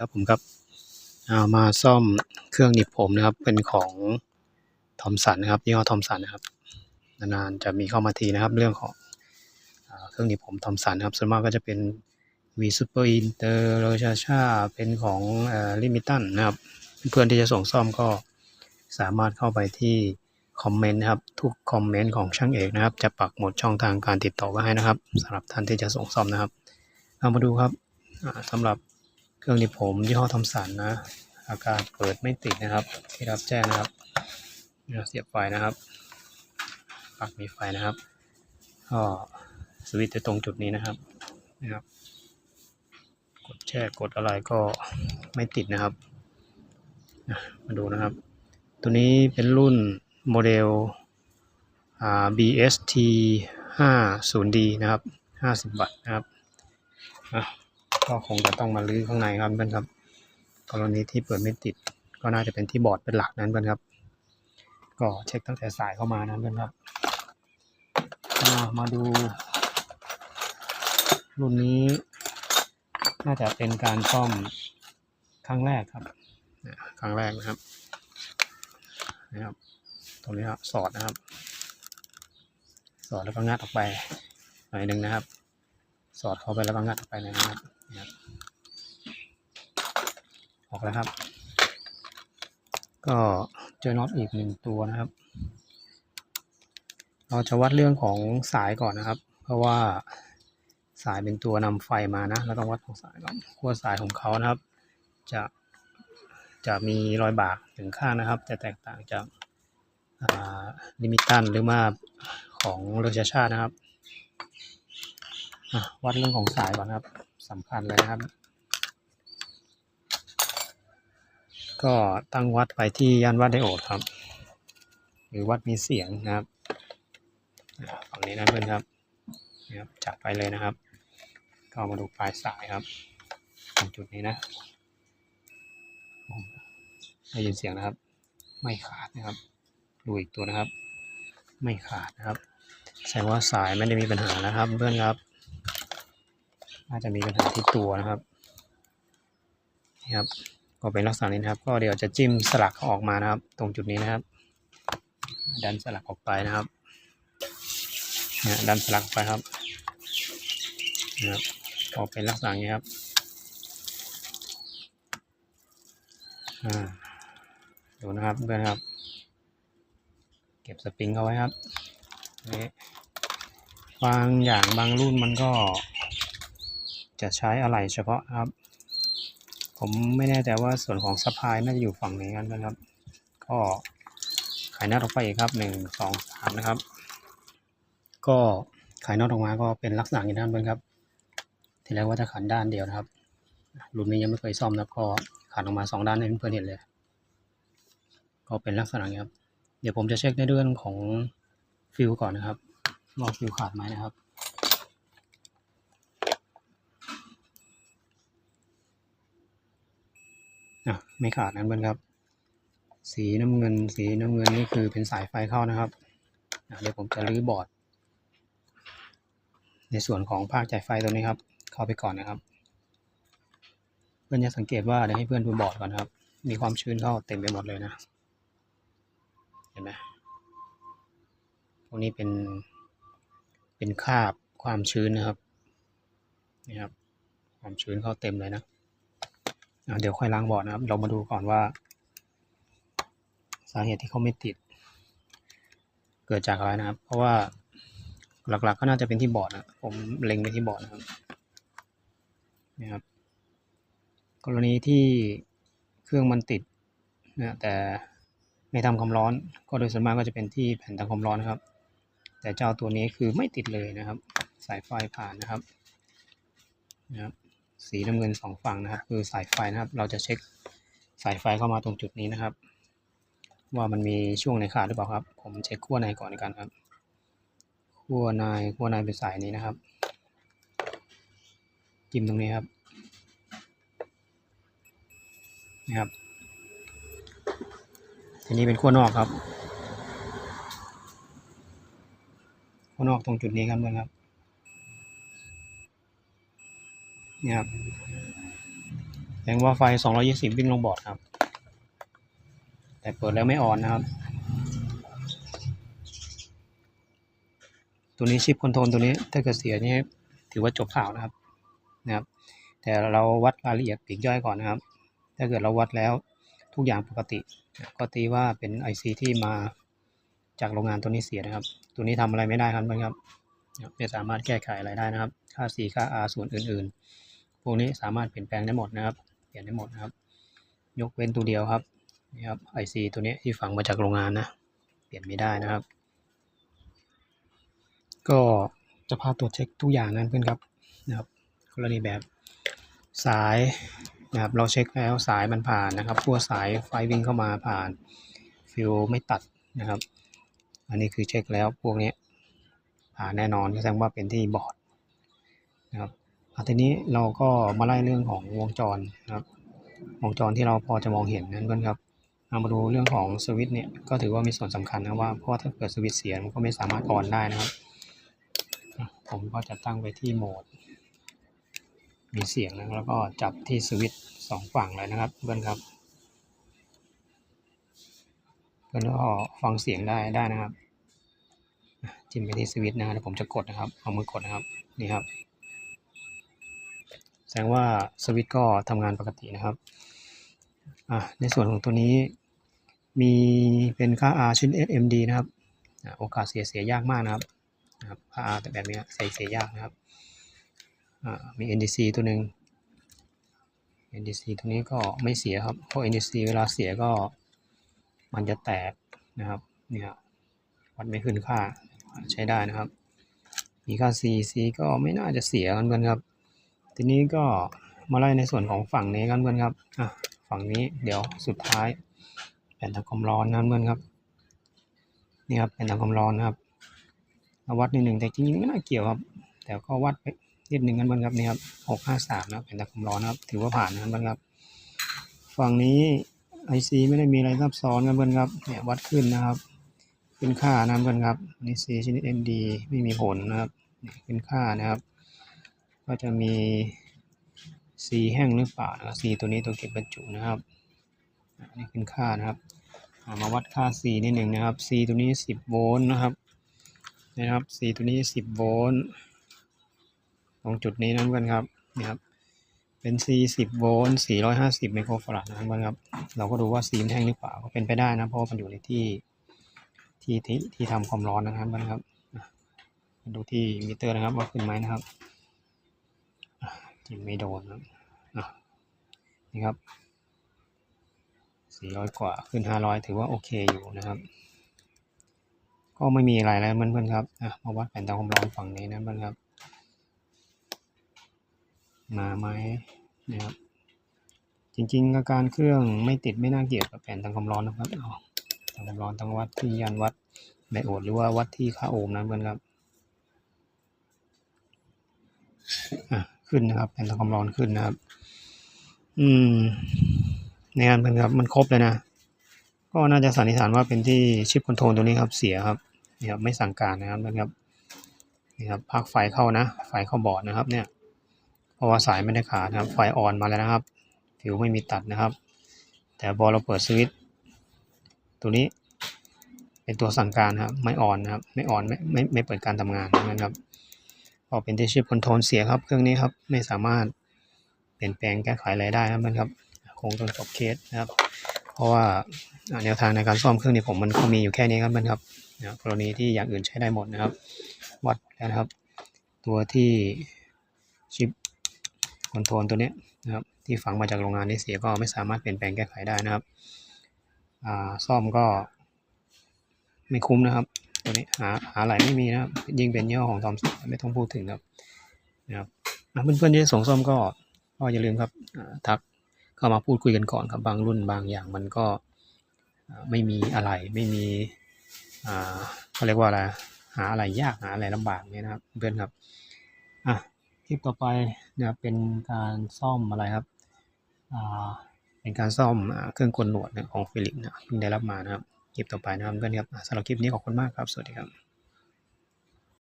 ครับผมครับเอามาซ่อมเครื่องหนีบผมนะครับ เป็นของทอมสันนะครับยี่ห้อทอมสันนะครับ นานๆจะมีเข้ามาทีนะครับ เรื่องของอเครื่องหนีบผมทอมสันนะครับ ส่วนมากก็จะเป็น V Super Inter โรชาชาเป็นของลิมิตันนะครับ เพื่อนที่จะส่งซ่อมก็สามารถเข้าไปที่คอมเมนต์นะครับ ทุกคอมเมนต์ของช่างเอกนะครับ จะปักหมดช่องทางการติดต่อไว้ให้นะครับสำหรับท่านที่จะส่งซ่อมนะครับเอามาดูครับอ่าสำหรับ รื่องนีบผมยี่ห้อทอมสันนะ อาการเปิดไม่ติดนะครับ ที่รับแจ้งนะครับเนี่ยเสียบไฟนะครับปลักมีไฟนะครับก็สวิตช์จะตรงจุดนี้นะครับนะครับ กดแช่กดอะไรก็ไม่ติดนะครับมาดูนะครับ ตัวนี้เป็นรุ่นโมเดล BST 50D นะครับ 50 วัตต์นะครับ ก็คงจะต้องมาลื้อข้างในครับเพื่อนครับ กรณีที่เปิดไม่ติด ก็น่าจะเป็นที่บอร์ดเป็นหลักนั้นเพื่อนครับ ก็เช็คตั้งแต่สายเข้ามานะเพื่อนครับมาดูรุ่นนี้น่าจะเป็นการซ่อมครั้งแรกครับอ่าครั้งแรกนะครับนะครับ ตรงนี้ครับสอดนะครับ สอดแล้วก็งัดออกไปหน่อยหนึ่งนะครับ สอดเข้าไปแล้วก็งัดไปเลยนะครับออกแล้วครับ ก็เจอน็อตอีกหนึ่งตัวนะครับ เราจะวัดเรื่องของสายก่อนนะครับ เพราะว่าสายเป็นตัวนำไฟมานะเราต้องวัดของสายก่อนขั้วสายของเขานะครับ จะจะมีรอยบากถึงข้างนะครับ แต่แตกต่างจากลิมิตันหรือว่าของเรือชาชานะครับ วัดเรื่องของสายก่อนครับสำคัญเลยนะครับ ก็ตั้งวัดไปที่ย่านวัดไดโอดครับ หรือวัดมีเสียงนะครับอะฝั่งนี้นะเพื่อนครับนะครับจับไปเลยนะครับ ก็มาดูปลายสายครับตรงจุดนี้นะได้ยินเสียงนะครับ ไม่ขาดนะครับ ดูอีกตัวนะครับ ไม่ขาดนะครับแสดงว่าสายไม่ได้มีปัญหานะครับ เพื่อนครับ น่าจะมีปัญหาที่ตัวนะครับนี่ครับ ก็เป็นลักษณะนี้นะครับ ก็เดี๋ยวจะจิ้มสลักออกมานะครับ ตรงจุดนี้นะครับ ดันสลักออกไปนะครับเนี่ยดันสลักไปครับนะครับก็เป็นลักษณะนี้ครับดูนะครับเพื่อนครับ เก็บสปริงเข้าไว้ครับนี่บางอย่างบางรุ่นมันก็ จะใช้อะไหล่เฉพาะครับ ผมไม่แน่ใจว่าส่วนของซัพพลายน่าจะอยู่ฝั่งไหนกันนะครับ ก็ขายน็อตออกไปอีกครับหนึ่งสองสามนะครับ ก็ขายน็อตออกมาก็เป็นลักษณะอย่างนี้นะครับเพื่อนครับทีแรกว่าจะขันด้านเดียวนะครับรุ่นนี้ยังไม่เคยซ่อมนะก็ขันออกมาสองด้านให้เพื่อนเห็นเลย ก็เป็นลักษณะอย่างนี้ครับ เดี๋ยวผมจะเช็คในเรื่องของฟิลก่อนนะครับว่าฟิลขาดไหมนะครับ อะไม่ขาดนะเพื่อนครับ สีน้ำเงิน สีน้ำเงินนี่คือเป็นสายไฟเข้านะครับเดี๋ยวผมจะรื้อบอร์ด ในส่วนของภาคจ่ายไฟตัวนี้ครับ เข้าไปก่อนนะครับ เพื่อนจะสังเกตว่าเดี๋ยวให้เพื่อนดูบอร์ดก่อนครับ มีความชื้นเข้าเต็มไปหมดเลยนะ เห็นไหมตรงนี้เป็นเป็นคราบความชื้นนะครับนี่ครับ ความชื้นเข้าเต็มเลยนะ เดี๋ยวค่อยล้างบอร์ดนะครับ เรามาดูก่อนว่า สาเหตุที่เขาไม่ติด เกิดจากอะไรนะครับ เพราะว่าหลักๆก็น่าจะเป็นที่บอร์ดนะผมเล็งไปที่บอร์ดนะครับนี่ครับ กรณีที่เครื่องมันติดนะแต่ไม่ทำความร้อน ก็โดยส่วนมากก็จะเป็นที่แผ่นทำความร้อนนครับ แต่เจ้าตัวนี้คือไม่ติดเลยนะครับ สายไฟผ่านนะครับนะครับ สีน้ำเงินสองฝั่งนะครับ คือสายไฟนะครับ เราจะเช็คสายไฟเข้ามาตรงจุดนี้นะครับ ว่ามันมีช่วงไหนขาดหรือเปล่าครับ ผมเช็คขั้วในก่อนในกันครับขั้วในขั้วในเป็นสายนี้นะครับ จิ้มตรงนี้ครับนะครับทีนี้เป็นขั้วนอกครับขั้วนอกตรงจุดนี้ครับเพื่อนครับ นี่ครับเดงว่าไฟ 220 วิ่งลงบอร์ดครับ แต่เปิดแล้วไม่ออนนะครับ ตัวนี้ชิปคอนโทรลตัวนี้ถ้าเกิดเสียนี่ถือว่าจบข่าวนะครับนะครับ แต่เราวัดรายละเอียดปีกย่อยก่อนนะครับ ถ้าเกิดเราวัดแล้วทุกอย่างปกติ ก็ตีว่าเป็น IC ที่มาจากโรงงานตัวนี้เสียนะครับ ตัวนี้ทำอะไรไม่ได้ครับเพื่อนครับ ไม่สามารถแก้ไขอะไรได้นะครับ ค่า C ค่า R ส่วนอื่น ๆ พวกนี้สามารถเปลี่ยนแปลงได้หมดนะครับ เปลี่ยนได้หมดนะครับ ยกเว้นตัวเดียวครับนี่ครับ IC ตัวนี้ที่ฝังมาจากโรงงานนะ เปลี่ยนไม่ได้นะครับ ก็จะพาตรวจเช็คทุกอย่างนั้นเพื่อนครับนะครับกรณีแบบสายนะครับเราเช็คแล้วสายมันผ่านนะครับขั้วสายไฟวิ่งเข้ามาผ่านฟิวไม่ตัดนะครับ อันนี้คือเช็คแล้วพวกนี้ผ่านแน่นอนก็แสดงว่าเป็นที่บอร์ดนะครับ ทีนี้เราก็มาไล่เรื่องของวงจรนะครับ วงจรที่เราพอจะมองเห็นนั้นเพื่อนครับเอามาดูเรื่องของสวิตช์เนี่ยก็ถือว่ามีส่วนสำคัญนะว่าเพราะว่าถ้าเกิดสวิตช์เสียมันก็ไม่สามารถออนได้นะครับ ผมก็จะตั้งไปที่โหมด มีเสียงนะแล้วก็จับที่สวิตช์สองฝั่งเลยนะครับเพื่อนครับเพื่อนก็ฟังเสียงได้ได้นะครับจิ้มไปที่สวิตช์นะครับแล้วผมจะกดนะครับเอามือกดนะครับนี่ครับ แสดงว่าสวิตช์ก็ทำงานปกตินะครับอะในส่วนของตัวนี้มีเป็นค่า R ชิ้น SMD นะครับโอกาสเสียเสียยากมากนะครับค่า R แต่แบบนี้ใส่เสียยากนะครับอ่ามี NDC ตัวหนึ่ง NDC ตัวนี้ก็ไม่เสียครับเพราะ NDC เวลาเสียก็มันจะแตกนะครับเนี่ยวัดไม่ขึ้นค่าใช้ได้นะครับ มีค่า C C ก็ไม่น่าจะเสียกันเพื่อนครับ ทีนี้ก็มาไล่ในส่วนของฝั่งนี้กันเพื่อนครับอะฝั่งนี้เดี๋ยวสุดท้ายแผ่นทำความร้อนนะเพื่อนครับนี่ครับแผ่นทำความร้อนนะครับวัดนิดหนึ่งแต่จริงๆไม่น่าเกี่ยวครับ แต่ก็วัดไปนิดหนึ่งกันเพื่อนครับนี่ครับหกห้าสามนะแผ่นทำความร้อนนะครับถือว่าผ่านนะเพื่อนครับฝั่งนี้ IC ไม่ได้มีอะไรซับซ้อนกันเพื่อนครับเนี่ยวัดขึ้นนะครับ ขึ้นค่านะเพื่อนครับนี่ C ชนิด ND ไม่มีผลนะครับขึ้นค่านะครับ ก็จะมี C แห้งหรือเปล่านะครับ C ตัวนี้ตัวเก็บบรรจุนะครับนนี้ขึ้นค่านะครับมาวัดค่า C นิดหนึ่งนะครับ C ตัวนี้ 10 โวลต์นะครับนะครับ C ตัวนี้ 10 โวลต์ตรงจุดนี้นั่นเพื่อนครับนี่ครับเป็น C 10 โวลต์450 ไมโครฟาราดนะครับเพื่อนครับ เราก็ดูว่า C มันแห้งหรือเปล่าก็เป็นไปได้นะ เพราะมันอยู่ในที่ที่ที่ที่ทำความร้อนนะครับเพื่อนครับ ดูที่มิเตอร์นะครับว่าขึ้นไหมนะครับ จิ้มไม่โดนครับอะนี่ครับสี่ร้อยกว่าขึ้นห้าร้อยถือว่าโอเคอยู่นะครับ ก็ไม่มีอะไรแล้วเพื่อนๆครับอะมาวัดแผ่นตาความร้อนฝั่งนี้นะเพื่อนครับ มาไหมนะครับจริงๆอาการเครื่องไม่ติดไม่น่าเกี่ยวกับแผ่นทางความร้อนนะครับอ๋อทางความร้อนต้องวัดที่ยันวัดไดโอดหรือว่าวัดที่ค่าโอห์มนะเพื่อนครับอะ ขึ้นนะครับแผ่นทำความร้อนขึ้นนะครับ อืมในงานเป็นครับมันครบเลยนะ ก็น่าจะสันนิษฐานว่าเป็นที่ชิปคอนโทรลตัวนี้ครับเสียครับนี่ครับไม่สั่งการนะครับนะครับนี่ครับพักไฟเข้านะ ไฟเข้าบอร์ดนะครับ เนี่ย เพราะว่าสายไม่ได้ขาดนะครับ ไฟอ่อนมาแล้วนะครับ ผิวไม่มีตัดนะครับ แต่พอเราเปิดสวิตตัวนี้ เป็นตัวสั่งการครับ ไม่อ่อนนะครับ ไม่อ่อนไม่ไม่ไม่เปิดการทำงานนะครับ พอเป็นที่ชิปคอนโทรลเสียครับ เครื่องนี้ครับไม่สามารถเปลี่ยนแปลงแก้ไขอะไรได้ครับมันครับคงต้องจบเคสนะครับ เพราะว่าแนวทางในการซ่อมเครื่องนี้ผมมันก็มีอยู่แค่นี้ครับมันครับกรณีที่อย่างอื่นใช้ได้หมดนะครับ วัดแล้วนะครับ ตัวที่ชิปคอนโทรลตัวนี้นะครับ ที่ฝังมาจากโรงงานที่เสียก็ไม่สามารถเปลี่ยนแปลงแก้ไขได้นะครับซ่อมก็ไม่คุ้มนะครับ ตัวนี้หาหาไหลไม่มีนะครับ ยิงเป็นยี่ห้อของทอมสันไม่ต้องพูดถึงครับนะครับเพื่อนๆที่ส่งซ่อมก็ก็อย่าลืมครับทักเข้ามาพูดคุยกันก่อนครับบางรุ่นบางอย่างมันก็ไม่มีอะไรไม่มีอ่าเขาเรียกว่าอะไรหาอะไรยากหาอะไรลำบากเนี่ยนะครับเพื่อนครับอะคลิปต่อไปนะครับเป็นการซ่อมอะไรครับอ่าเป็นการซ่อมเครื่องกลหนวดเนี่ยของฟิลิปนะเพิ่งได้รับมานะครับ คลิปต่อไปนะครับเพื่อนครับสำหรับคลิปนี้ขอบคุณมากครับ สวัสดีครับ